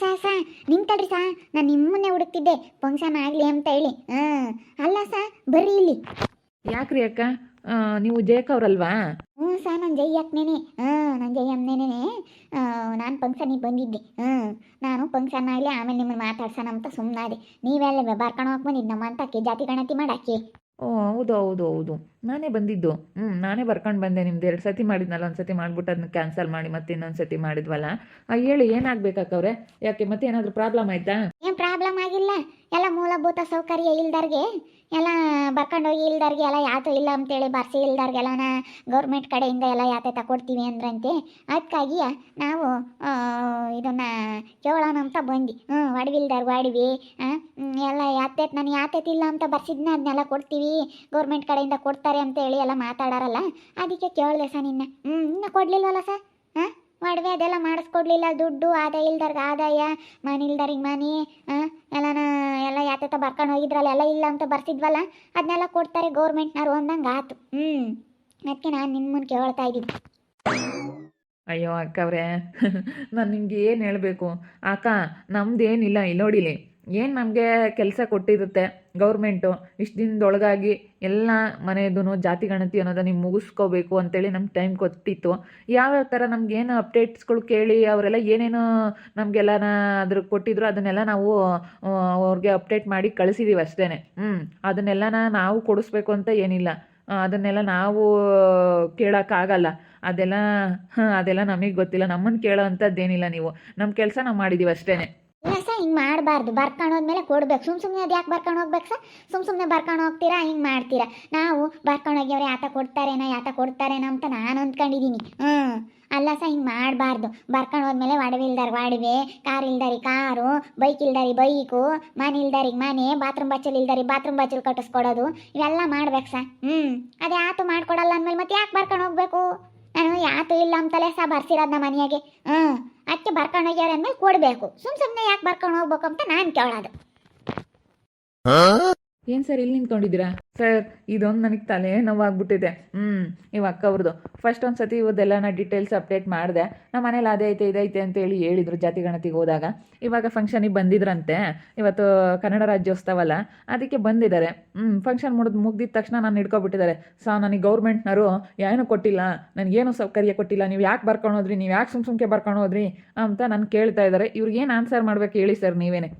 ಸಾ ಸಾ ನಿಂತಳ್ರಿ ಸಾ ನಾನು ನಿಮ್ಮನ್ನೇ ಹುಡುಕ್ತಿದ್ದೆ. ಫಂಕ್ಷನ್ ಆಗಲಿ ಅಂತ ಹೇಳಿ. ಹಾಂ. ಅಲ್ಲ ಸಾ ಬರ್ರಿ ಇಲ್ಲಿ. ಯಾಕ್ರಿ ಅಕ್ಕ? ನೀವು ಜಯಕ್ ಅವ್ರಲ್ವಾ? ಹ್ಞೂ ಸಾ ನಾನು ಜೈ ಅಕ್ಕನೇನೆ. ಹಾಂ ನಾನು ಜೈ ಅಮ್ಮನೇನೆ ನಾನು ಫಂಕ್ಷನಿಗೆ ಬಂದಿದ್ದೆ. ಹ್ಞೂ ನಾನು ಫಂಕ್ಷನ್ ಆಗಲಿ ಆಮೇಲೆ ನಿಮ್ಮನ್ನು ಮಾತಾಡ್ಸೋಣ ಅಂತ ಸುಮ್ಮನಾದೆ ನೀವೆಲ್ಲ ಬಾರ್ಕೊಂಡು ಹೋಗಿ ಬಂದಿದ್ದು ನಮ್ಮ ಅಂತಕ್ಕೆ ಜಾತಿ ಗಣತಿ ಮಾಡಾಕಿ ಓ, ಹೌದು ಹೌದು ಹೌದು. ನಾನೇ ಬಂದಿದ್ದು. ಹ್ಞೂ ನಾನೇ ಬರ್ಕೊಂಡು ಬಂದೆ. ನಿಮ್ದು ಎರಡು ಸತಿ ಮಾಡಿದ್ನಲ್ಲ, ಒಂದು ಸತಿ ಮಾಡಿಬಿಟ್ಟು ಅದನ್ನ ಕ್ಯಾನ್ಸಲ್ ಮಾಡಿ ಮತ್ತೆ ಇನ್ನೊಂದು ಸತಿ ಮಾಡಿದ್ವಲ್ಲ? ಹೇಳಿ ಏನಾಗಬೇಕಾಕವ್ರೆ ಯಾಕೆ, ಮತ್ತೆ ಏನಾದರೂ ಪ್ರಾಬ್ಲಮ್ ಆಯ್ತಾ? ಏನು ಪ್ರಾಬ್ಲಮ್ ಆಗಿಲ್ಲ. ಎಲ್ಲ ಮೂಲಭೂತ ಸೌಕರ್ಯ ಇಲ್ದರ್ಗೆ ಎಲ್ಲ ಬರ್ಕೊಂಡೋಗಿ ಇಲ್ದರ್ಗೆ ಎಲ್ಲ ಯಾತು ಇಲ್ಲ ಅಂತೇಳಿ ಬರ್ಸಿ ಇಲ್ದರ್ಗೆಲ್ಲನ ಗೌರ್ಮೆಂಟ್ ಕಡೆಯಿಂದ ಎಲ್ಲ ಯಾತೆ ತಗೊಡ್ತೀವಿ ಅಂದ್ರಂತೆ. ಅದಕ್ಕಾಗಿ ನಾವು ಇದನ್ನ ಕೇಳೋಣ ಅಂತ ಬಂದು ಹ್ಞೂ ಒಡವಿಲ್ದಾರ್ ಒಡವಿ ಎಲ್ಲ ಯಾತೆ ನಾನು ಯಾತೈತಿ ಇಲ್ಲ ಅಂತ ಬರ್ಸಿದ್ನ ಅದನ್ನೆಲ್ಲ ಕೊಡ್ತೀವಿ ಗೌರ್ಮೆಂಟ್ ಕಡೆಯಿಂದ ಕೊಡ್ತಾರೆ ಅಂತ ಹೇಳಿ ಎಲ್ಲ ಮಾತಾಡಾರಲ್ಲ, ಅದಕ್ಕೆ ಕೇಳಿದೆ ಸರ್ ನಿನ್ನ. ಹ್ಞೂ ಇನ್ನೂ ಕೊಡಲಿಲ್ವಲ್ಲ ಸರ್? ಹಾಂ ಒಡವೆ ಅದೆಲ್ಲ ಮಾಡಿಸ್ಕೊಡ್ಲಿಲ್ಲ. ದುಡ್ಡು, ಆದಾಯ ಇಲ್ದರ್ಗ ಆದಾಯ, ಮನೆ ಇಲ್ದರಿಗೆ ಮನೆ ಎಲ್ಲನ, ಎಲ್ಲ ಯಾತ ಬರ್ಕೊಂಡು ಹೋಗಿದ್ರಲ್ಲ, ಎಲ್ಲ ಇಲ್ಲ ಅಂತ ಬರ್ಸಿದ್ವಲ್ಲ ಅದನ್ನೆಲ್ಲ ಕೊಡ್ತಾರೆ ಗೌರ್ಮೆಂಟ್ನವ್ರು ಅಂದಂಗೆ ಆತು. ಹ್ಞೂ ಅದಕ್ಕೆ ನಾನು ನಿಮ್ಮನ್ನು ಕೇಳ್ತಾ ಇದ್ದೀನಿ. ಅಯ್ಯೋ ಅಕ್ಕವ್ರೆ, ನಾನು ನಿಮ್ಗೆ ಏನು ಹೇಳಬೇಕು? ಅಕ್ಕ, ನಮ್ದೇನಿಲ್ಲ ಇಲ್ಲಿ ನೋಡಿಲಿ ಏನು ನಮಗೆ ಕೆಲಸ ಕೊಟ್ಟಿರುತ್ತೆ ಗೌರ್ಮೆಂಟು? ಇಷ್ಟು ದಿನದೊಳಗಾಗಿ ಎಲ್ಲ ಮನೆಯದೂ ಜಾತಿ ಗಣತಿ ಅನ್ನೋದು ನೀವು ಮುಗಿಸ್ಕೋಬೇಕು ಅಂತೇಳಿ ನಮ್ಗೆ ಟೈಮ್ ಕೊಟ್ಟಿತ್ತು. ಯಾವ್ಯಾವ ಥರ ನಮಗೇನು ಅಪ್ಡೇಟ್ಸ್ಗಳು ಕೇಳಿ ಅವರೆಲ್ಲ ಏನೇನು ನಮಗೆಲ್ಲನ ಅದ್ರ ಕೊಟ್ಟಿದ್ರು ಅದನ್ನೆಲ್ಲ ನಾವು ಅವ್ರಿಗೆ ಅಪ್ಡೇಟ್ ಮಾಡಿ ಕಳಿಸಿದ್ದೀವಿ ಅಷ್ಟೇ ಹ್ಞೂ ಅದನ್ನೆಲ್ಲನ ನಾವು ಕೊಡಿಸ್ಬೇಕು ಅಂತ ಏನಿಲ್ಲ. ಅದನ್ನೆಲ್ಲ ನಾವು ಕೇಳೋಕ್ಕಾಗಲ್ಲ ಅದೆಲ್ಲ, ಹಾಂ, ಅದೆಲ್ಲ ನಮಗೆ ಗೊತ್ತಿಲ್ಲ. ನಮ್ಮನ್ನು ಕೇಳೋ ಅಂಥದ್ದೇನಿಲ್ಲ ನೀವು. ನಮ್ಮ ಕೆಲಸ ನಾವು ಮಾಡಿದ್ದೀವಿ ಅಷ್ಟೇ ಇಲ್ಲ ಸರ್, ಹಿಂಗೆ ಮಾಡಬಾರ್ದು. ಬರ್ಕೊಂಡೋದ್ಮೇಲೆ ಕೊಡ್ಬೇಕು. ಸುಮ್ಮ ಸುಮ್ಮನೆ ಅದು ಯಾಕೆ ಬರ್ಕೊಂಡು ಹೋಗ್ಬೇಕು ಸರ್? ಸುಮ್ಮ ಸುಮ್ಮನೆ ಬರ್ಕೊಂಡು ಹೋಗ್ತೀರಾ? ಹಿಂಗೆ ಮಾಡ್ತೀರಾ? ನಾವು ಬರ್ಕೊಂಡು ಹೋಗ್ಯವ್ರೆ ಯಾತ ಕೊಡ್ತಾರೇನೋ ಯಾತ ಕೊಡ್ತಾರೇನೋ ಅಂತ ನಾನು ಅಂದ್ಕೊಂಡಿದ್ದೀನಿ ಹ್ಞೂ ಅಲ್ಲ ಸರ್, ಹಿಂಗೆ ಮಾಡಬಾರ್ದು. ಬರ್ಕೊಂಡು ಹೋದ್ಮೇಲೆ ಇಲ್ದಾರ ಒಡವೆ, ಕಾರ್ ಇಲ್ದಾರಿ ಕಾರು, ಬೈಕ್ ಇಲ್ದಾರಿ ಬೈಕು, ಮನೆ ಇಲ್ದಾರಿ ಮನೆ, ಬಾತ್ರೂಮ್ ಬಚ್ಚಲು ಇಲ್ದಾರಿ ಬಾತ್ರೂಮ್ ಬಚ್ಚಲು ಕಟ್ಟಿಸ್ಕೊಡೋದು. ಇವೆಲ್ಲ ಮಾಡ್ಬೇಕು ಸರ್. ಹ್ಞೂ ಅದೇ ಆತು ಮಾಡ್ಕೊಡಲ್ಲ ಅಂದಮೇಲೆ ಮತ್ತೆ ಯಾಕೆ ಬರ್ಕೊಂಡು ಹೋಗ್ಬೇಕು? ನಾನು ಯಾತು ಇಲ್ಲ ಅಂತಲೇ ಸಹ ಬರ್ಸಿರೋದು ನಮ್ಮ ಮನೆಯಾಗೆ. ಹ್ಞೂ ಅದಕ್ಕೆ ಬರ್ಕೊಂಡು ಹೋಗ್ಯಾರ ಅಂದ್ಮೇಲೆ ಕೊಡಬೇಕು. ಸುಮ್ ಸುಮ್ಮನೆ ಯಾಕೆ ಬರ್ಕೊಂಡು ಹೋಗ್ಬೇಕು ಅಂತ ನಾನು ಕೇಳೋದು. ಏನು ಸರ್ ಇಲ್ಲಿ ನಿಂತ್ಕೊಂಡಿದ್ದೀರಾ? ಸರ್, ಇದೊಂದು ನನಗೆ ತಲೆ ನೋವಾಗ್ಬಿಟ್ಟಿದೆ. ಹ್ಮ್, ಇವ ಅಕ್ಕ ಅವ್ರದ್ದು ಫಸ್ಟ್ ಒಂದು ಸತಿ ನಾ ಡೀಟೇಲ್ಸ್ ಅಪ್ಡೇಟ್ ಮಾಡಿದೆ. ನಮ್ಮ ಮನೇಲಿ ಅದೇ ಐತೆ ಇದೈತೆ ಅಂತ ಹೇಳಿ ಹೇಳಿದ್ರು ಜಾತಿ ಗಣತಿಗೆ ಹೋದಾಗ. ಇವಾಗ ಫಂಕ್ಷನಿಗೆ ಬಂದಿದ್ರಂತೆ. ಇವತ್ತು ಕನ್ನಡ ರಾಜ್ಯೋತ್ಸವ ಅಲ್ಲ ಅದಕ್ಕೆ ಬಂದಿದ್ದಾರೆ. ಹ್ಮ್ ಫಂಕ್ಷನ್ ಮುಡಿದ್ ಮುಗ್ದಿದ ತಕ್ಷಣ ನಾನು ಹಿಡ್ಕೊಬಿಟ್ಟಿದ್ದಾರೆ. ಸಾ, ನನಗೆ ಗೌರ್ಮೆಂಟ್ನವರು ಏನೂ ಕೊಟ್ಟಿಲ್ಲ. ನನಗೇನು ಸೌಕರ್ಯ ಕೊಟ್ಟಿಲ್ಲ. ನೀವು ಯಾಕೆ ಬರ್ಕೊಂಡೋದ್ರಿ ನೀವು ಯಾಕೆ ಸುಮ್ ಸುಮ್ಕೆ ಬರ್ಕೊಂಡು ಹೋದ್ರಿ ಅಂತ ನಾನು ಕೇಳ್ತಾ ಇದ್ದಾರೆ. ಇವ್ರಿಗೆ ಏನು ಆನ್ಸರ್ ಮಾಡ್ಬೇಕು ಹೇಳಿ ಸರ್ ನೀವೇನೆ.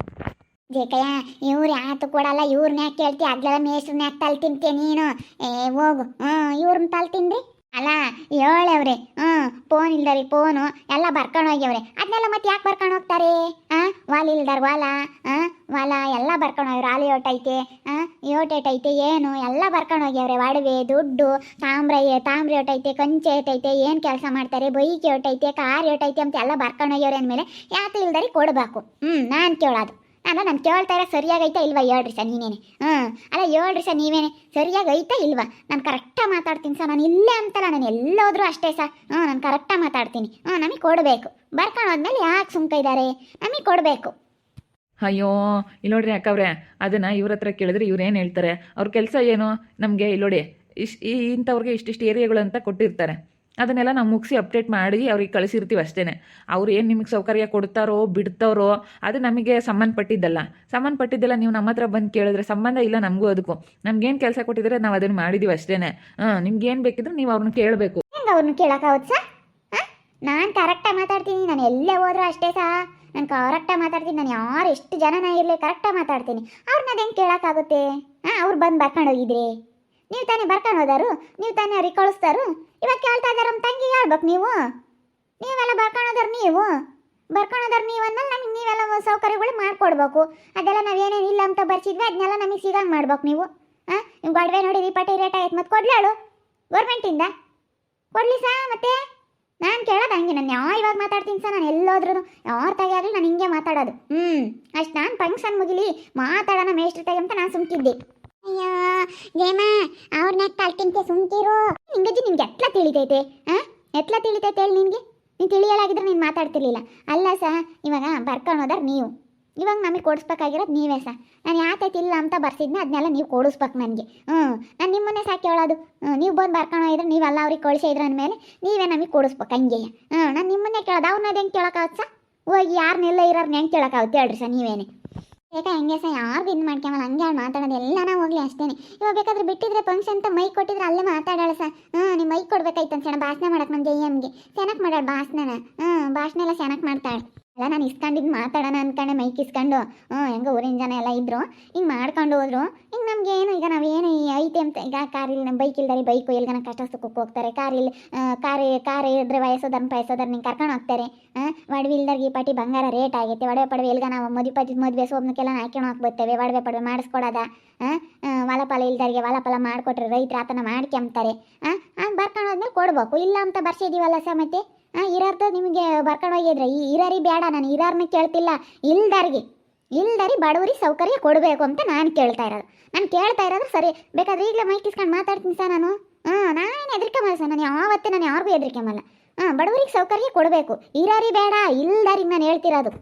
ಜೇಕಯ್ಯ, ಇವ್ರು ಯಾತು ಕೊಡಲ್ಲ ಇವ್ರನ್ನ ಯಾಕೆ ಕೇಳ್ತಿ ಆಗ್ಲೆಲ್ಲ ಮೇಸ್ರನ್ನ ಯಾಕೆ ತಲ್ ತಿಂತೀಯ ನೀನು. ಏ, ಹೋಗು. ಹ್ಞೂ ಇವ್ರನ್ನ ತಲ್ ತಿನ್ರಿ ಅಲ್ಲ ಹೇಳವ್ರಿ ಹ್ಞೂ, ಫೋನ್ ಇಲ್ದರಿ, ಫೋನು. ಎಲ್ಲ ಬರ್ಕೊಂಡು ಹೋಗ್ಯವ್ರಿ. ಅದನ್ನೆಲ್ಲ ಮತ್ತೆ ಯಾಕೆ ಬರ್ಕೊಂಡು ಹೋಗ್ತಾರೆ? ಹಾಂ, ವಾಲ್ ಇಲ್ದಾರ ವಾಲ? ಹಾಂ, ವಾಲ ಎಲ್ಲ ಬರ್ಕೊಂಡು ಹೋಗ್ರಿ ಆಲಿ ಐತೆ. ಹಾಂ ಯೋಟೇಟ್ ಐತೆ, ಏನು? ಎಲ್ಲ ಬರ್ಕೊಂಡು ಹೋಗ್ಯವ್ರೆ. ಒಡವೆ, ದುಡ್ಡು, ತಾಮ್ರ ತಾಮ್ರ ಐತೆ, ಕಂಚೆ ಐತೆ, ಏನು ಕೆಲಸ ಮಾಡ್ತಾರೆ? ಬೈಕ್ ಐತೆ ಕಾರ್ ಐತೆ ಅಂತ ಎಲ್ಲ ಬರ್ಕೊಂಡು ಹೋಗ್ಯವ್ರೆ ಅಂದಮೇಲೆ ಯಾತು ಇಲ್ದರಿ ಕೊಡಬೇಕು. ಹ್ಞೂ ನಾನು ಕೇಳೋದು. ನಾನು ನಾನು ಕೇಳ್ತಾ ಇರೋ ಸರಿಯಾಗೈತಾ ಇಲ್ವಾ? ಹೇಳ್ರಿ ಸರ್, ನೀನೇನೆ. ಹ್ಞೂ ಅಲ್ಲ, ಹೇಳ್ರಿ ಸರ್, ನೀವೇನೆ. ಸರಿಯಾಗೈತಾ ಇಲ್ವಾ? ನಾನು ಕರೆಕ್ಟಾಗಿ ಮಾತಾಡ್ತೀನಿ ಸರ್, ನಾನು ಇಲ್ಲೇ ಅಂತಲ್ಲ ನಾನು ಎಲ್ಲೋದ್ರೂ ಅಷ್ಟೇ ಸರ್. ಹ್ಞೂ ನಾನು ಕರೆಕ್ಟಾಗಿ ಮಾತಾಡ್ತೀನಿ. ಹ್ಞೂ ನಮಗೆ ಕೊಡಬೇಕು. ಬರ್ಕೊಂಡು ಹೋದ್ಮೇಲೆ ಯಾಕೆ ಸುಮ್ಕ ಇದ್ದಾರೆ ನಮಗೆ ಕೊಡಬೇಕು. ಅಯ್ಯೋ ಇಲ್ಲಿ ನೋಡ್ರಿ ಅಕ್ಕವ್ರೆ, ಅದನ್ನು ಇವ್ರ ಹತ್ರ ಕೇಳಿದ್ರೆ ಇವ್ರು ಏನು ಹೇಳ್ತಾರೆ? ಅವ್ರ ಕೆಲಸ ಏನು? ನಮಗೆ ಇಲ್ಲಿ ನೋಡಿ ಈ ಇಂಥವ್ರಿಗೆ ಇಷ್ಟಿಷ್ಟು ಏರಿಯಾಗಳು ಅಂತ ಕೊಟ್ಟಿರ್ತಾರೆ. ಅದನ್ನೆಲ್ಲ ನಾವು ಮುಗಿಸಿ ಅಪ್ಡೇಟ್ ಮಾಡಿ ಅವ್ರಿಗೆ ಕಳಿಸಿರ್ತೀವಿ ಅಷ್ಟೇ ಅವ್ರು ಏನು ನಿಮಗೆ ಸೌಕರ್ಯ ಕೊಡ್ತಾರೋ, ಬಿಡ್ತಾರೋ, ಅದು ನಮಗೆ ಸಂಬಂಧಪಟ್ಟಿದ್ದಲ್ಲ. ಸಂಬಂಧಪಟ್ಟಿದ್ದೆಲ್ಲ ನೀವು ನಮ್ಮ ಹತ್ರ ಬಂದು ಕೇಳಿದ್ರೆ ಸಂಬಂಧ ಇಲ್ಲ ನಮಗೂ ಅದಕ್ಕೂ. ನಮ್ಗೇನು ಕೆಲಸ ಕೊಟ್ಟಿದ್ರೆ ನಾವು ಅದನ್ನು ಮಾಡಿದ್ದೀವಿ ಅಷ್ಟೇ ಹಾಂ ಏನು ಬೇಕಿದ್ರು ನೀವು ಅವ್ರನ್ನ ಕೇಳಬೇಕು. ಅವ್ರನ್ನ ಕೇಳೋಕ್ಕಾಗುತ್ತೆ ಸರ್ ನಾನು ಕರೆಕ್ಟಾಗಿ ಮಾತಾಡ್ತೀನಿ, ನಾನು ಎಲ್ಲೇ ಹೋದ್ರೂ ಅಷ್ಟೇ ಸಹ ನಾನು ಕರೆಕ್ಟಾಗಿ ಮಾತಾಡ್ತೀನಿ, ನಾನು ಯಾರು ಎಷ್ಟು ಜನನ ಇರಲಿ ಕರೆಕ್ಟಾಗಿ ಮಾತಾಡ್ತೀನಿ. ಅವ್ರನ್ನ ಅದು ಹೆಂಗೆ ಕೇಳೋಕ್ಕಾಗುತ್ತೆ ಹಾಂ, ಅವ್ರು ಬಂದು ಬರ್ಕೊಂಡು ಹೋಗಿದ್ರಿ. ನೀವು ತಾನೇ ಬರ್ಕೊಂಡು ನೀವು ತಾನೇ ಅವ್ರಿಗೆ ಕಳಿಸ್ತಾರು ಇವಾಗ ಕೇಳ್ತಾ ಇದ್ದಾರೆ ನಮ್ಮ ತಂಗಿ, ಹೇಳ್ಬೇಕು ನೀವು. ನೀವೆಲ್ಲ ಬರ್ಕೊಂಡು ಹೋದಾರು ನೀವು. ಬರ್ಕೊಂಡು ಹೋದಾರು ನೀವು ಅಂದ್ರೆ ನಮಗೆ ನೀವೆಲ್ಲ ಸೌಕರ್ಯಗಳು ಮಾಡಿಕೊಡ್ಬೇಕು. ಅದೆಲ್ಲ ನಾವೇನೇನು ಇಲ್ಲ ಅಂತ ಬರ್ಸಿದ್ವಿ ಅದನ್ನೆಲ್ಲ ನಮಗೆ ಸಿಗಂಗೆ ಮಾಡ್ಬೇಕು ನೀವು. ಹಾಂ ನಿಮ್ಮ ಗೊಡವೆ ನೋಡಿ ಪಟ್ಟಿ ರೇಟ್ ಆಯ್ತು ಮತ್ತೆ ಕೊಡ್ಲಾಳು ಗೌರ್ಮೆಂಟಿಂದ ಕೊಡ್ಲಿ ಸಾ ಮತ್ತೆ? ನಾನು ಕೇಳೋದು ಹಂಗೆ, ನಾನು ಯಾವ ಇವಾಗ ಮಾತಾಡ್ತೀನಿ ಸರ್ ನಾನು ಎಲ್ಲೋದ್ರೂ ಯಾರ ಆಗಲಿ ನಾನು ಹಿಂಗೆ ಮಾತಾಡೋದು. ಹ್ಞೂ ಅಷ್ಟು ನಾನು ಫಂಕ್ಷನ್ ಮುಗಿಲಿ, ಮಾತಾಡೋಣ ಮೇಷ್ಟ್ರ ತೆಗೆ ಅಂತ ನಾನು ಸುಮ್ಕಿದ್ದೆ. ಜೇಮ ಅವ್ರನ್ನ ಕಳ್ತಿಂತೆ ಸುಮ್ಕಿರು ನಿಂಗಜ್ಜಿ ನಿಮ್ಗೆ ಎಟ್ಲ ತಿಳಿತೈತೆ ಹಾ ಎಟ್ಲ ತಿಳಿತೈತೆ ಹೇಳಿ ನಿನಗೆ? ನೀನು ತಿಳಿಯಲಾಗಿದ್ರೆ ನೀನು ಮಾತಾಡ್ತಿರ್ಲಿಲ್ಲ. ಅಲ್ಲ ಸ, ಇವಾಗ ಬರ್ಕೊಳೋದಾರ ನೀವು. ಇವಾಗ ನಮಗೆ ಕೊಡಿಸ್ಬೇಕಾಗಿರೋದು ನೀವೇ ಸ. ನಾನು ಯಾತೈತಿ ಇಲ್ಲ ಅಂತ ಬರ್ಸಿದ್ನ ಅದನ್ನೆಲ್ಲ ನೀವು ಕೊಡಿಸ್ಬೇಕು ನನಗೆ. ಹ್ಞೂ, ನಾನು ನಿಮ್ಮನ್ನೇ ಸಾಕಿ ಹೇಳೋದು. ನೀವು ಬಂದು ಬರ್ಕೊಂಡು ಹೋಗಿದ್ರೆ ನೀವೆಲ್ಲ ಅವ್ರಿಗೆ ಕಳಿಸಿದ್ರ ಅಂದಮೇಲೆ ನೀವೇ ನಮಗೆ ಕೊಡಿಸ್ಬೇಕು ಹಂಗೆ. ಹ್ಞೂ, ನಾನು ನಿಮ್ಮನ್ನೇ ಕೇಳೋದು ಅವ್ರನ್ನ ಹೆಂಗೆ ಕೇಳೋಕ್ಕಾಗತ್ತೆ ಸ? ಹೋಗಿ ಯಾರನ್ನೆಲ್ಲ ಇರೋರ್ನ ಹೆಂಗೆ ಕೇಳೋಕ್ಕಾಗುತ್ತೆ ಹೇಳ್ರಿ ಸರ್ ನೀವೇನೆ. ಯಾಕೆ ಹಂಗೆ ಸರ್? ಯಾರು ಇದು ಮಾಡ್ಕೊಂಬಲ್ಲ? ಹಂಗೆ ಹೇಳಿ ಮಾತಾಡೋದು. ಎಲ್ಲಾನ ಹೋಗ್ಲಿ ಅಷ್ಟೇನೆ. ಇವಾಗ ಬೇಕಾದ್ರೆ ಬಿಟ್ಟಿದ್ರೆ ಫಂಕ್ಷನ್ ಅಂತ ಮೈಕ್ ಕೊಟ್ಟಿದ್ರೆ ಅಲ್ಲೇ ಮಾತಾಡೋಳ ಸರ್. ಹಾಂ ನೀವು ಮೈಕ್ ಕೊಡ್ಬೇಕಾಯ್ತು ಅಂತ ಭಾಷಣ ಮಾಡಕ್ಕೆ ನಮ್ಮ ಜೈ ಎಮ್ಗೆ ಚೆನ್ನಾಗಿ ಮಾಡ್ಯಾಳ ಭಾಷಣನ. ಹ್ಞೂ ಭಾಷಣ ಎಲ್ಲ ಚೆನ್ನಾಗಿ ಮಾಡ್ತಾಳೆ. ಎಲ್ಲ ನಾನು ಇಸ್ಕೊಂಡಿದ್ದು ಮಾತಾಡೋಣ ಅನ್ಕೊಂಡೆ ಮೈಕ್ ಇಸ್ಕೊಂಡು ಹ್ಞೂ ಹೆಂಗೋ ಊರಿನ ಜನ ಎಲ್ಲ ಇದ್ರು. ಹಿಂಗೆ ಮಾಡ್ಕೊಂಡು ಹೋದ್ರು. ಹಿಂಗ್ ನಮ್ಗೆ ಏನು, ಈಗ ನಾವೇನು ಐತೆ ಅಂತ ಈಗ ಕಾರ್ ಇಲ್ಲಿ ನಮ್ಮ ಬೈಕ್ ಇಲ್ದಾರೆ, ಬೈಕು ಎಲ್ಗನ ಕಷ್ಟ ಸುಖಕ್ಕೆ ಹೋಗ್ತಾರೆ. ಕಾರ್ ಇಲ್ಲಿ ಕಾರ್ ಕಾರ್ ಇದ್ರೆ ವಯಸ್ಸೋದನ್ನ ವಯಸ್ಸೋದನ್ನ ನಿಂಗೆ ಕರ್ಕೊಂಡು ಹೋಗ್ತಾರೆ. ಒಡವೆ ಇಲ್ದಾರ್ಗೆ ಈ ಪಾಟಿ ಬಂಗಾರ ರೇಟ್ ಆಗೈತೆ. ಒಡವೆ ಪಡವೆ ಎಲ್ಗ ನಾವು ಮದುವೆ ಮದುವೆ ಸೋಬ್ನಕ್ಕೆಲ್ಲ ಹಾಕ್ಕೊಂಡು ಹೋಗ್ಬರ್ತೇವೆ ಒಡವೆ ಪಡವೆ ಮಾಡಿಸ್ಕೊಡೋದ? ಹಾಂ ಹೊಲಪಲ ಇಲ್ದಾರಿಗೆ ಹೊಲಪಲ ಮಾಡಿಕೊಟ್ರೆ ರೈತರು ಆತನ ಮಾಡ್ಕೊಂತಾರೆ ಹಾಂ ಬರ್ಕೊಂಡು ಹೋದ್ಮೇಲೆ ಕೊಡ್ಬೇಕು. ಇಲ್ಲ ಅಂತ ಬರ್ಸಿದೀವಲ್ಲ ಸ ಮತ್ತೆ? ಹಾಂ ಇರಾರ್ದ ನಿಮಗೆ ಬರ್ಕೊಂಡು ಹೋಗಿದ್ರೆ. ಈ ಇರಾರಿ ಬೇಡ ನಾನು ಇರಾರನ್ನ ಕೇಳ್ತಿಲ್ಲ. ಇಲ್ದಾರಿಗೆ, ಇಲ್ದಾರಿ ಬಡವರಿಗೆ ಸೌಕರ್ಯ ಕೊಡಬೇಕು ಅಂತ ನಾನು ಕೇಳ್ತಾ ಇರೋದು. ನಾನು ಕೇಳ್ತಾ ಇರೋದು ಸರಿ. ಬೇಕಾದ್ರೆ ಈಗಲೇ ಮೈಕ್ ಇಸ್ಕೊಂಡು ಮಾತಾಡ್ತೀನಿ ಸರ್ ನಾನು. ಹಾಂ ನಾನು ಹೆದರಿಕೆಮಲ್ಲ ಸರ್ ನಾನು, ಯಾವತ್ತೇ ನಾನು ಯಾರಿಗೂ ಹೆದರಿಕೆಮಲ್ಲ ಹಾಂ ಬಡವರಿಗೆ ಸೌಕರ್ಯ ಕೊಡಬೇಕು. ಇರಾರಿ ಬೇಡ ಇಲ್ದಾರಿಗೆ ನಾನು ಹೇಳ್ತಿರೋದು.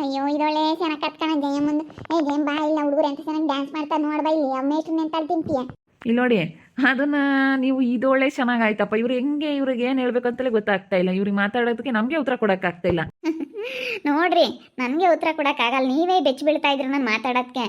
ಅಯ್ಯೋ ಇದೊಳ್ಳೆ ಚೆನ್ನಾಗಿ ಕತ್ಕೊಳ ಜಯ ಮುಂದೆ. ಏ ಜಯಮ್ ಬಾ, ಇಲ್ಲ ಹುಡುಗರು ಅಂತ ಚೆನ್ನಾಗಿ ಡ್ಯಾನ್ಸ್ ಮಾಡ್ತಾರೆ ನೋಡ್ಬಾ ಇಲ್ಲಿ. ಮೇಷ್ಟ್ರನ್ನ ಅಂತ ತಿಂತೀಯ? ಇಲ್ಲಿ ನೋಡಿ ಅದನ್ನ ನೀವು ಇದೊಳ್ಳೆ ಚೆನ್ನಾಗಾಯ್ತಪ್ಪ. ಇವ್ರು ಹೆಂಗೆ ಇವ್ರಿಗೆ ಏನು ಹೇಳ್ಬೇಕಂತಲೇ ಗೊತ್ತಾಗ್ತಾ ಇಲ್ಲ. ಇವ್ರಿಗೆ ಮಾತಾಡೋದಕ್ಕೆ ನಮಗೆ ಉತ್ತರ ಕೊಡೋಕ್ಕಾಗ್ತಾ ಇಲ್ಲ. ನೋಡ್ರಿ, ನನಗೆ ಉತ್ತರ ಕೊಡೋಕ್ಕಾಗಲ್ಲ. ನೀವೇ ಬೆಚ್ಚ ಬೀಳ್ತಾ ಇದ್ರೆ ನಾನು ಮಾತಾಡೋದಕ್ಕೆ.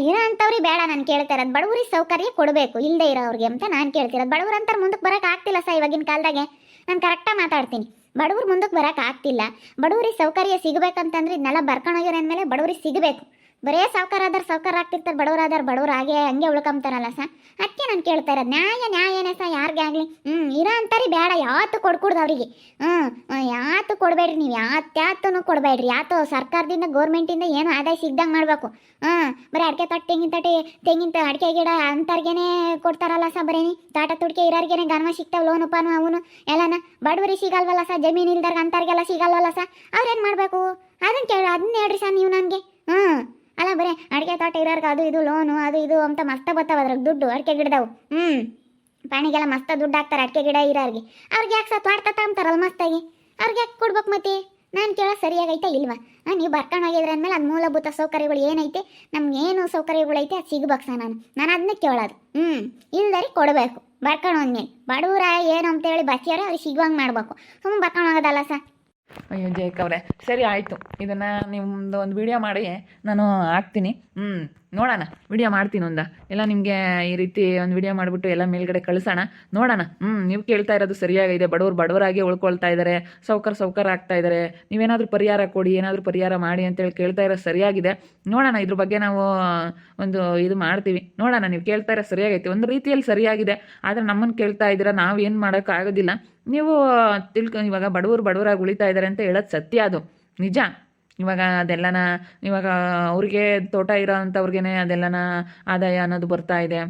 ಇರೋ ಅಂಥವ್ರಿಗೆ ಬೇಡ ನಾನು ಕೇಳ್ತಾ ಇರೋದು. ಬಡವರಿಗೆ ಸೌಕರ್ಯ ಕೊಡಬೇಕು. ಇಲ್ಲದೆ ಇರೋರಿಗೆ ಅಂತ ನಾನು ಕೇಳ್ತಿರೋದು. ಬಡವ್ರು ಅಂತ ಮುಂದಕ್ಕೆ ಬರೋಕೆ ಆಗ್ತಿಲ್ಲ ಸರ್ ಇವಾಗಿನ ಕಾಲದಾಗೆ. ನಾನು ಕರೆಕ್ಟಾಗಿ ಮಾತಾಡ್ತೀನಿ. ಬಡವ್ರು ಮುಂದಕ್ಕೆ ಬರೋಕೆ ಆಗ್ತಿಲ್ಲ. ಬಡವರಿಗೆ ಸೌಕರ್ಯ ಸಿಗಬೇಕಂತಂದ್ರೆ ಇದನ್ನೆಲ್ಲ ಬರ್ಕೊಂಡೋಗಿರೋ ಅಂದಮೇಲೆ ಬಡವರಿಗೆ ಸಿಗಬೇಕು. ಬರೇ ಸಾವುಕಾರ ಆದಾರ, ಸಾವುಕಾರ ಆಗ್ತಿರ್ತಾರೆ, ಬಡವ್ರು ಆದ್ರೆ, ಬಡವ್ರು ಹಾಗೆ ಹಂಗೆ ಉಳ್ಕೊಂತಾರಲ್ಲ ಸಾ ಅದಕ್ಕೆ ನಾನು ಕೇಳ್ತಾ ಇರೋದು, ನ್ಯಾಯ ನ್ಯಾಯನೇ ಸಾ ಯಾರಿಗೆ ಆಗಲಿ? ಹ್ಞೂ ಇರೋ ಅಂತಾರೆ ಬೇಡ, ಯಾವತ್ತು ಕೊಡ್ಕೊಡ್ದು ಅವರಿಗೆ. ಹ್ಞೂ ಯಾತು ಕೊಡಬೇಡ್ರಿ, ನೀವು ಯಾತ್ ಯಾತನು ಕೊಡಬೇಡ್ರಿ. ಯಾತು ಸರ್ಕಾರದಿಂದ, ಗೌರ್ಮೆಂಟಿಂದ ಏನು ಆದಾಯ ಸಿಗ್ದಂಗೆ ಮಾಡಬೇಕು. ಹಾಂ ಬರೀ ಅಡಿಕೆ ತಟ್ಟು, ತೆಂಗಿನ ತಟ್ಟೆ, ತೆಂಗಿನ ಅಡಿಕೆ ಗಿಡ ಅಂಥವ್ರಿಗೇನೆ ಕೊಡ್ತಾರಲ್ಲ ಸಾ ಬರೀ ತಾಟ ತುಡಿಕೆ ಇರೋರಿಗೇನೆ ಗನ್ಮ ಸಿಗ್ತಾವೆ, ಲೋನ್ ಉಪಾನು ಅವನು, ಎಲ್ಲನ? ಬಡವರಿಗೆ ಸಿಗಲ್ವಲ್ಲ ಸಾ ಜಮೀನು ಇಲ್ದಾರ್ಗೆ ಅಂಥವ್ರಿಗೆಲ್ಲ ಸಿಗಲ್ವಲ್ಲ ಸಾ ಅವ್ರೇನು ಮಾಡಬೇಕು? ಅದನ್ನ ಕೇಳಿ ಅದನ್ನ ಹೇಳ್ರಿ ಸರ್ ನೀವು ನನಗೆ. ಹ್ಞೂ ಅಲ್ಲ ಬರೀ ಅಡಿಕೆ ತೋಟ ಇರೋರ್ಗೆ ಅದು ಇದು ಲೋನು ಅದು ಇದು ಅಂತ ಮಸ್ತ ಬರ್ತಾವ ಅದ್ರಾಗ ದುಡ್ಡು, ಅಡಿಕೆ ಗಿಡದವು. ಹ್ಞೂ ಪಾಣಿಗೆಲ್ಲ ಮಸ್ತ ದುಡ್ಡು ಹಾಕ್ತಾರೆ ಅಡಿಕೆ ಗಿಡ ಇರೋರ್ಗೆ. ಅವ್ರಿಗೆ ಯಾಕೆ ಸತ್ ಮಾಡ್ತಾ ತಾಂಬ್ತಾರಲ್ಲ ಮಸ್ತಾಗಿ ಅವ್ರಿಗೆ ಯಾಕೆ ಕೊಡ್ಬೇಕು ಮತ್ತೆ? ನಾನು ಕೇಳೋ ಸರಿಯಾಗೈತೆ ಇಲ್ವಾ? ನೀವು ಬರ್ಕೊಂಡು ಹೋಗಿದ್ರೆ ಅಂದಮೇಲೆ ಅದು ಮೂಲಭೂತ ಸೌಕರ್ಯಗಳು ಏನೈತೆ? ನಮ್ಗೆ ಏನು ಸೌಕರ್ಯಗಳೈತೆ, ಅದು ಸಿಗ್ಬೇಕು ಸರ್ ನಾನು. ನಾನು ಅದನ್ನ ಕೇಳೋದು. ಹ್ಞೂ ಇಲ್ದರಿ ಕೊಡಬೇಕು. ಬರ್ಕೊಂಡು ಹೋದ್ಮೇಲೆ ಬಡವರ ಏನು ಅಂತೇಳಿ ಬಸ್ಸಿಯವ್ರೆ ಅವ್ರಿಗೆ ಸಿಗುವಂಗೆ ಮಾಡಬೇಕು. ಸುಮ್ಮನೆ ಬರ್ಕೊಂಡು ಹೋಗೋದಲ್ಲ ಸರ್ ಅಯ್ಯೋ ಅವರೇ. ಸರಿ, ಆಯಿತು. ಇದನ್ನು ನಿಮ್ಮದು ಒಂದು ವಿಡಿಯೋ ಮಾಡಿ ನಾನು ಹಾಕ್ತೀನಿ. ಹ್ಞೂ ನೋಡೋಣ. ವಿಡಿಯೋ ಮಾಡ್ತೀನಿ ಒಂದು. ಎಲ್ಲ ನಿಮಗೆ ಈ ರೀತಿ ಒಂದು ವಿಡಿಯೋ ಮಾಡಿಬಿಟ್ಟು ಎಲ್ಲ ಮೇಲ್ಗಡೆ ಕಳಿಸೋಣ. ನೋಡೋಣ. ಹ್ಞೂ ನೀವು ಕೇಳ್ತಾ ಇರೋದು ಸರಿಯಾಗಿದೆ. ಬಡವರು ಬಡವರಾಗಿ ಉಳ್ಕೊಳ್ತಾ ಇದ್ದಾರೆ ಸೌಕರ್ ಸೌಕರ್ ಆಗ್ತಾ ಇದ್ದಾರೆ ನೀವೇನಾದರೂ ಪರಿಹಾರ ಕೊಡಿ, ಏನಾದರೂ ಪರಿಹಾರ ಮಾಡಿ ಅಂತೇಳಿ ಕೇಳ್ತಾ ಇರೋದು ಸರಿಯಾಗಿದೆ. ನೋಡೋಣ, ಇದ್ರ ಬಗ್ಗೆ ನಾವು ಒಂದು ಇದು ಮಾಡ್ತೀವಿ. ನೋಡೋಣ, ನೀವು ಕೇಳ್ತಾ ಇರೋ ಸರಿಯಾಗೈತೆ. ಒಂದು ರೀತಿಯಲ್ಲಿ ಸರಿಯಾಗಿದೆ. ಆದರೆ ನಮ್ಮನ್ನು ಕೇಳ್ತಾ ಇದ್ದೀರಾ, ನಾವು ಏನು ಮಾಡೋಕ್ಕಾಗೋದಿಲ್ಲ ನೀವು ತಿಳ್ಕೊ ಇವಾಗ ಬಡವರು ಬಡವರಾಗಿ ಉಳಿತಾ ಇದ್ದಾರೆ ಅಂತ ಹೇಳೋದು ಸತ್ಯ ಅದು. ನಿಜ. ಇವಾಗ ಅದೆಲ್ಲನ ಇವಾಗ ಅವ್ರಿಗೆ ತೋಟ ಇರೋ ಅಂಥವ್ರಿಗೇನೆ ಅದೆಲ್ಲನ ಆದಾಯ ಅನ್ನೋದು ಬರ್ತಾ ಇದೆ.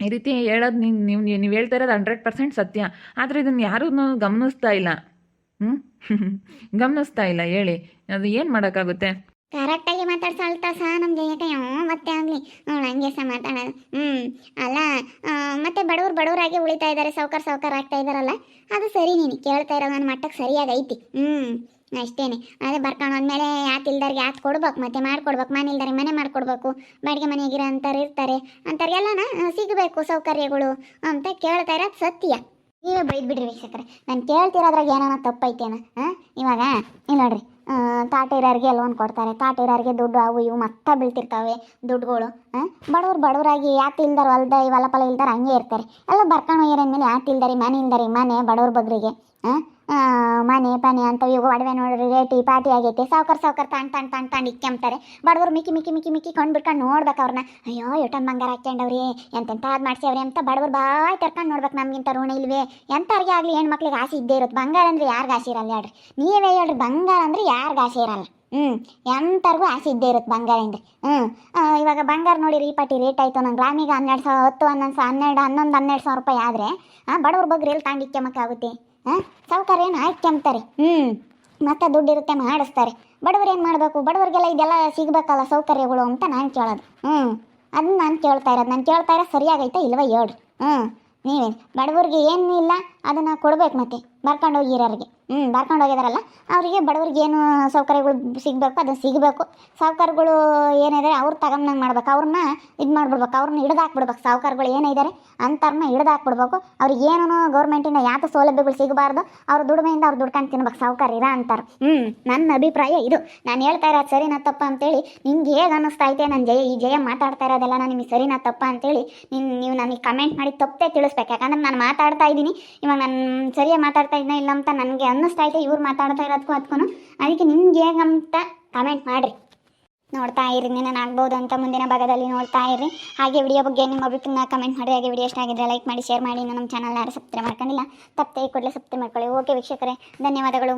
ಈ ರೀತಿ ಹೇಳೋದು ನೀವು ನೀವು ನೀವು ಹೇಳ್ತಾ ಇರೋದು ಹಂಡ್ರೆಡ್ ಪರ್ಸೆಂಟ್ ಸತ್ಯ. ಆದರೆ ಇದನ್ನು ಯಾರೂ ಗಮನಿಸ್ತಾ ಇಲ್ಲ. ಹ್ಞೂ ಗಮನಿಸ್ತಾ ಇಲ್ಲ. ಹೇಳಿ. ಅದು ಏನು ಮಾಡೋಕ್ಕಾಗುತ್ತೆ? ಕರೆಕ್ಟಾಗಿ ಮಾತಾಡ್ಸಲ್ತಾ ಸಹ ನಮ್ಮ ಮತ್ತೆ ಆಗಲಿ. ನೋಡು ಹಂಗೆ ಸಹ ಮಾತಾಡೋದು. ಹ್ಞೂ, ಅಲ್ಲ ಮತ್ತೆ ಬಡವ್ರು ಬಡವರಾಗಿ ಉಳಿತಾ ಇದ್ದಾರೆ ಸೌಕರ್ ಸೌಕರ್ ಆಗ್ತಾ ಇದ್ದಾರಲ್ಲ? ಅದು ಸರಿ ನೀನು. ಕೇಳ್ತಾ ಇರೋ ನನ್ನ ಮಟ್ಟಕ್ಕೆ ಸರಿಯಾಗೈತಿ ಹ್ಞೂ, ಅಷ್ಟೇನೆ. ಅದೇ ಬರ್ಕೊಂಡು ಹೋದ್ಮೇಲೆ ಯಾತ್ ಇಲ್ದರ್ಗೆ ಯಾತ್ ಕೊಡ್ಬೇಕು, ಮತ್ತೆ ಮಾಡ್ಕೊಡ್ಬೇಕು, ಮನೆ ಇಲ್ದಾರೆ ಮನೆ ಮಾಡ್ಕೊಡ್ಬೇಕು. ಬಾಡಿಗೆ ಮನೆಗಿರೋ ಅಂತಾರೆ ಇರ್ತಾರೆ. ಅಂಥವ್ರಿಗೆಲ್ಲನ ಸಿಗಬೇಕು ಸೌಕರ್ಯಗಳು ಅಂತ ಕೇಳ್ತಾ ಇರೋದು ಸತ್ಯ. ನೀವೇ ಬೈದ್ಬಿಡ್ರಿ ವೀಕ್ಷಕರೇ. ನಾನು ಕೇಳ್ತಿರೋದ್ರಾಗ ಏನೋ ತಪ್ಪೈತೇನ? ಹಾಂ ಇವಾಗ, ಇಲ್ಲ ನೋಡ್ರಿ. ತಾಟ ಇರೋರಿಗೆ ಲೋನ್ ಕೊಡ್ತಾರೆ. ತಾಟ ಇರೋರಿಗೆ ದುಡ್ಡು ಅವು ಇವು ಮತ್ತೆ ಬೀಳ್ತಿರ್ತಾವೆ ದುಡ್ಡುಗಳು ಬಡವ್ರು ಬಡವರಾಗಿ ಯಾಕೆ ಇಲ್ದಾರ ಹೊಲ್ದ ಇವೆಲ್ಲ ಫಲ ಇಲ್ದಾರ ಹಂಗೆ ಇರ್ತಾರೆ. ಎಲ್ಲ ಬರ್ಕೊಂಡು ಹೋಗ್ಯಾರ ಅಂದಮೇಲೆ ಯಾಕೆ ಇಲ್ದಾರಿ ಮನೆ ಇಲ್ದಾರಿ ಮನೆ ಬಡವ್ರ ಬಗ್ರಿಗೆ. ಮನೆ, ಪನೆ ಅಂತ ಈಗ ಒಡವೆ ನೋಡ್ರಿ, ರೇಟಿ ಪಾಟಿ ಆಗೈತೆ. ಸಾವ್ಕಾರ ಸಾವ್ಕಾರ ತಾಂಡ್ ತಾಂಡ್ ತಾಂಡ್ ತಾಂಡ್ ಇಕ್ಕೊಂತಾರೆ ಬಡವರು ಮಿಕ್ಕಿ ಮಿಕ್ಕಿ ಮಿಕ್ಕಿ ಮಿಕ್ಕಿ ಕೊಂಡು ಬಿಟ್ಕೊಂಡು ನೋಡ್ಬೇಕು ಅವ್ರನ್ನ ಅಯ್ಯೋ ಎಟನ್ ಬಂಗಾರ ಹಾಕ್ಯಂಡವ್ರಿ ಎಂತೆಂತ ಅದು ಮಾಡ್ಸ್ಯವ್ರಿ ಅಂತ ಬಡವರು ಬಾಯ್ ತರ್ಕೊಂಡು ನೋಡ್ಬೇಕು ನಮ್ಗಿಂತ ಋಣ ಇಲ್ವೇ. ಎಂಥವ್ರಿಗೆ ಆಗಲಿ ಹೆಣ್ಮಕ್ಳಿಗೆ ಆಸೆ ಇದ್ದೇ ಇರುತ್ತೆ ಬಂಗಾರ ಅಂದ್ರೆ ಯಾರಿಗೆ ಆಸೆ ಇರಲ್ಲ ಹೇಳ್ರಿ. ನೀವೇ ಹೇಳ್ರಿ, ಬಂಗಾರ ಅಂದ್ರೆ ಯಾರಿಗೆ ಆಸೆ ಇರಲ್ಲ. ಹ್ಞೂ ಎಂಥವ್ರಿಗೂ ಆಸೆ ಇದ್ದೇ ಇರುತ್ತೆ ಬಂಗಾರ ಅಂದರೆ ಹ್ಞೂ ಇವಾಗ ಬಂಗಾರ ನೋಡಿ ರೀ ಪಾಟಿ ರೇಟ್ ಆಯಿತು. ನಂಗೆ ಗ್ರಾಮಿಗೆ ಹನ್ನೆರಡು ಸಾವಿರ ಹತ್ತು, ಹನ್ನೊಂದು ಸಾವಿರ ಹನ್ನೆರಡು, ಹನ್ನೊಂದು, ಹನ್ನೆರಡು ಸಾವಿರ ರೂಪಾಯಿ ಆದರೆ ಬಡವ್ರ ಬಗ್ಗೆ ಎಲ್ಲಿ ತಾಂಡಿಕ್ಕೆಮಕ್ಕಾಗುತ್ತೆ ಹಾಂ ಏನು ಆಯ್ತು ಹಾಕ್ಯಂತಾರೆ ಹ್ಞೂ ಮತ್ತೆ ದುಡ್ಡು ಇರುತ್ತೆ ಮಾಡಿಸ್ತಾರೆ ಬಡವ್ರು ಏನು ಮಾಡಬೇಕು? ಬಡವರಿಗೆಲ್ಲ ಇದೆಲ್ಲ ಸಿಗಬೇಕಲ್ಲ ಸೌಕರ್ಯಗಳು ಅಂತ ನಾನು ಕೇಳೋದು. ಹ್ಞೂ ಅದನ್ನ ನಾನು ಕೇಳ್ತಾ ಇರೋದು. ನಾನು ಕೇಳ್ತಾ ಇರೋ ಸರಿಯಾಗೈತೆ ಇಲ್ವ ಹೇಳ್ರಿ. ಹ್ಞೂ ನೀವೇನು ಬಡವ್ರಿಗೆ ಏನು ಇಲ್ಲ ಅದನ್ನು ಕೊಡ್ಬೇಕು ಮತ್ತೆ. ಬರ್ಕೊಂಡು ಹೋಗಿರೋರಿಗೆ ಹ್ಞೂ ಬರ್ಕೊಂಡು ಹೋಗಿದಾರಲ್ಲ, ಅವರಿಗೆ ಬಡವ್ರಿಗೆ ಏನು ಸೌಕರ್ಯಗಳು ಸಿಗಬೇಕು, ಅದು ಸಿಗಬೇಕು. ಸಾವುಕಾರಗಳು ಏನಿದ್ದಾರೆ ಅವ್ರು ತಗೊಂಬಂಗೆ ಮಾಡ್ಬೇಕು. ಅವ್ರನ್ನ ಇದು ಮಾಡ್ಬಿಡ್ಬೇಕು ಅವ್ರನ್ನ ಹಿಡ್ದು ಹಾಕ್ಬಿಡ್ಬೇಕು ಸಾವುಕಾರಗಳು ಏನಿದ್ದಾರೆ ಅಂಥವ್ರನ್ನ ಹಿಡ್ದು ಹಾಕ್ಬಿಡ್ಬೇಕು ಅವ್ರಿಗೆ ಏನೂ ಗೌರ್ಮೆಂಟಿಂದ ಯಾತ ಸೌಲಭ್ಯಗಳು ಸಿಗಬಾರ್ದು, ಅವ್ರ ದುಡಿಮೆಯಿಂದ ಅವ್ರು ದುಡ್ಕೊಂಡು ತಿನ್ಬೇಕು. ಸಾವುಕಾರ ಇರ ಅಂತಾರೆ. ಹ್ಞೂ ನನ್ನ ಅಭಿಪ್ರಾಯ ಇದು. ನಾನು ಹೇಳ್ತಾ ಇರೋದು ಸರಿನಾ ತಪ್ಪ ಅಂತೇಳಿ ನಿಮ್ಗೆ ಹೇಗೆ ಅನ್ನಿಸ್ತಾ ಐತೆ ನಾನು ಜಯ, ಈ ಜಯ ಮಾತಾಡ್ತಾ ಇರೋದೆಲ್ಲ ನಾನು ನಿಮಗೆ ಸರಿನಾ ತಪ್ಪ ಅಂತೇಳಿ, ನಿನ್, ನೀವು ನನಗೆ ಕಮೆಂಟ್ ಮಾಡಿ ತಪ್ಪೇ ತಿಳಿಸ್ಬೇಕು. ಯಾಕಂದ್ರೆ ನಾನು ಮಾತಾಡ್ತಾ ಇದ್ದೀನಿ, ಇವಾಗ ನಾನು ಸರಿಯಾಗಿ ಮಾತಾಡ್ತಾ ಇದ್ದೀನ ಇಲ್ಲ ಅಂತ ನನಗೆ ಅನ್ನಿಸ್ತಾ ಐತೆ ಇವ್ರು ಮಾತಾಡ್ತಾ ಇರೋದಕ್ಕೂ ಅದಕ್ಕೂ ಅದಕ್ಕೆ ನಿಮ್ಗೆ ಹೇಗಂತ ಕಮೆಂಟ್ ಮಾಡಿರಿ. ನೋಡ್ತಾ ಇರಿ ನಾನು ಆಗ್ಬೋದು ಅಂತ ಮುಂದಿನ ಭಾಗದಲ್ಲಿ ನೋಡ್ತಾ ಇರಿ ಹಾಗೆ ವಿಡಿಯೋ ಬಗ್ಗೆ ನಿಮ್ಮ ಅಭಿಪ್ರಾಯ ಕಮೆಂಟ್ ಮಾಡಿ ಹಾಗೆ ವಿಡಿಯೋ ಇಷ್ಟ ಆಗಿದ್ರೆ ಲೈಕ್ ಮಾಡಿ ಶೇರ್ ಮಾಡಿ. ನಮ್ಮ ಚಾನಲ್ ಯಾರು ಸಬ್ಸ್ಕ್ರೈಬ್ ಮಾಡ್ಕೊಂಡಿಲ್ಲ, ತಪ್ಪದೆ ಕೂಡಲೇ ಸಬ್ಸ್ಕ್ರೈಬ್ ಮಾಡ್ಕೊಳ್ಳಿ. ಓಕೆ ವೀಕ್ಷಕರೇ, ಧನ್ಯವಾದಗಳು.